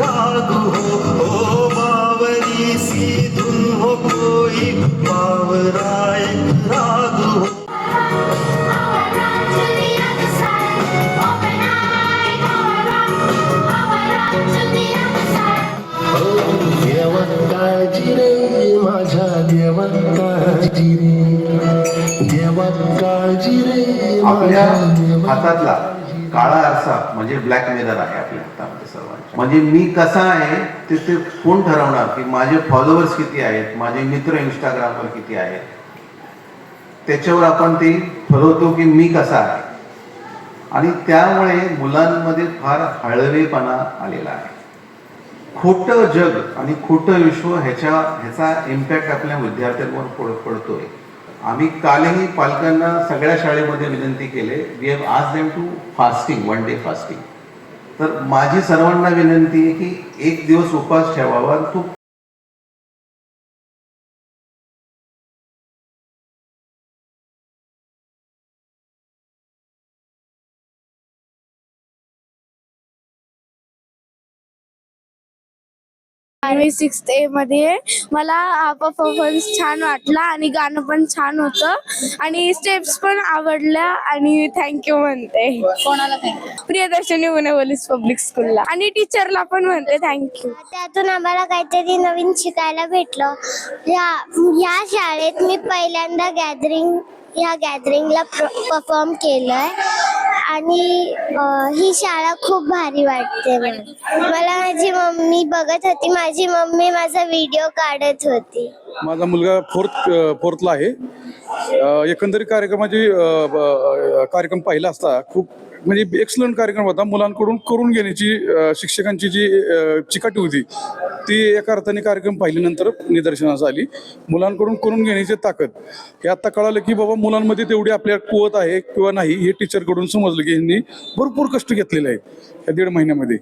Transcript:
राघु हो मावरी सीधुन हो कोई मावराय राघु हो देवक्काजी रे माझ्या देवक्काजी रे. देवक्काजी रे आपल्या हातातला काळा आरसा म्हणजे ब्लॅक मिरर आहे आपल्या हातामध्ये सर्वांच्या. म्हणजे मी कसा आहे ते ते कोण ठरवणार की माझे फॉलोअर्स किती आहेत माझे मित्र इंस्टाग्रामवर किती आहेत. त्याच्यावर आपण ते ठरवतो की मी कसा आहे. आणि त्यामुळे मुलांमध्ये फार हळवेपणा आलेला आहे. खोटं जग आणि खोटं विश्व ह्याच्या ह्याचा इम्पॅक्ट आपल्या विद्यार्थ्यांवर पड पडतोय. आम्ही कालही पालकांना सगळ्या शाळेमध्ये विनंती केले वी हॅव आज them to fasting one day fasting तर माझी सर्वांना विनंती आहे की एक दिवस उपवास ठेवावा तो मी सिक्स ए मध्ये मला हा परफॉर्मन्स छान वाटला आणि गाणं पण छान होतं. आणि स्टेप्स पण आवडल्या आणि थँक्यू म्हणते. कोणाला thank you Priyadarshini Pune police public स्कूलला आणि टीचरला पण म्हणते थँक्यू त्यातून आम्हाला काहीतरी नवीन शिकायला भेटलं. ह्या ह्या शाळेत मी पहिल्यांदा गॅदरिंग ह्या गॅदरिंगला परफॉर्म केलंय. आणि ही शाळा खूप भारी वाटते मला. माझी मम्मी बघत होती. माझी मम्मी माझा व्हिडिओ काढत होती. माझा मुलगा फोर्थ फोर्थला आहे. एकंदरीत कार्यक्रमाची ब- कार्यक्रम पाहिला असता खूप म्हणजे एक्सलंट कार्यक्रम होता. मुलांकडून करून घेण्याची शिक्षकांची जी चिकाटी होती ती एका अर्थाने कार्यक्रम पाहिल्यानंतर निदर्शनास आली. मुलांकडून करून घेण्याची ताकद. हे आत्ता कळालं की बाबा मुलांमध्ये तेवढी आपल्या कुवत आहे किंवा नाही हे टीचरकडून समजलं की यांनी भरपूर कष्ट घेतलेले आहेत या दीड महिन्यामध्ये.